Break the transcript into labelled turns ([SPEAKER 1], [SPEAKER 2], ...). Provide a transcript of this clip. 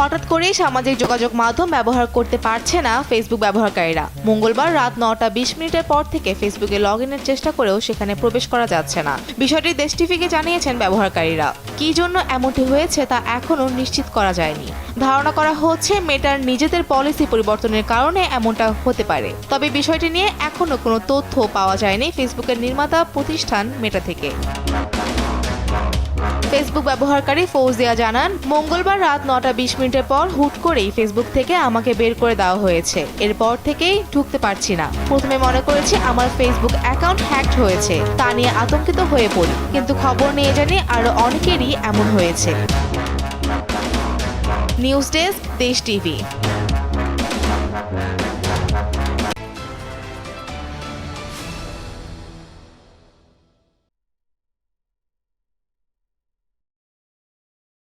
[SPEAKER 1] হঠাৎ করেই সামাজিক যোগাযোগ মাধ্যম ব্যবহার করতে পারছে না ফেসবুক ব্যবহারকারীরা। মঙ্গলবার রাত নটা বিশ মিনিটের পর থেকে ফেসবুকে লগ ইনের চেষ্টা করেও সেখানে প্রবেশ করা যাচ্ছে না। বিষয়টি দেশ টিভিকে জানিয়েছেন ব্যবহারকারীরা। কি জন্য এমনটি হয়েছে তা এখনও নিশ্চিত করা যায়নি। ধারণা করা হচ্ছে মেটার নিজেদের পলিসি পরিবর্তনের কারণে এমনটা হতে পারে। তবে বিষয়টি নিয়ে এখনও কোনো তথ্য পাওয়া যায়নি ফেসবুকের নির্মাতা প্রতিষ্ঠান মেটা থেকে। ফেসবুক ব্যবহারকারী ফৌজিয়া জানান, মঙ্গলবার রাত নটা বিশ মিনিটের পর হুট করেই ফেসবুক থেকে আমাকে বের করে দেওয়া হয়েছে। এরপর থেকেই ঢুকতে পারছি না। প্রথমে মনে করেছি আমার ফেসবুক অ্যাকাউন্ট হ্যাকড হয়েছে। তা নিয়ে আতঙ্কিত হয়ে পড়ি। কিন্তু খবর নিয়ে জানি আরও অনেকেরই এমন হয়েছে। News desk Desh TV.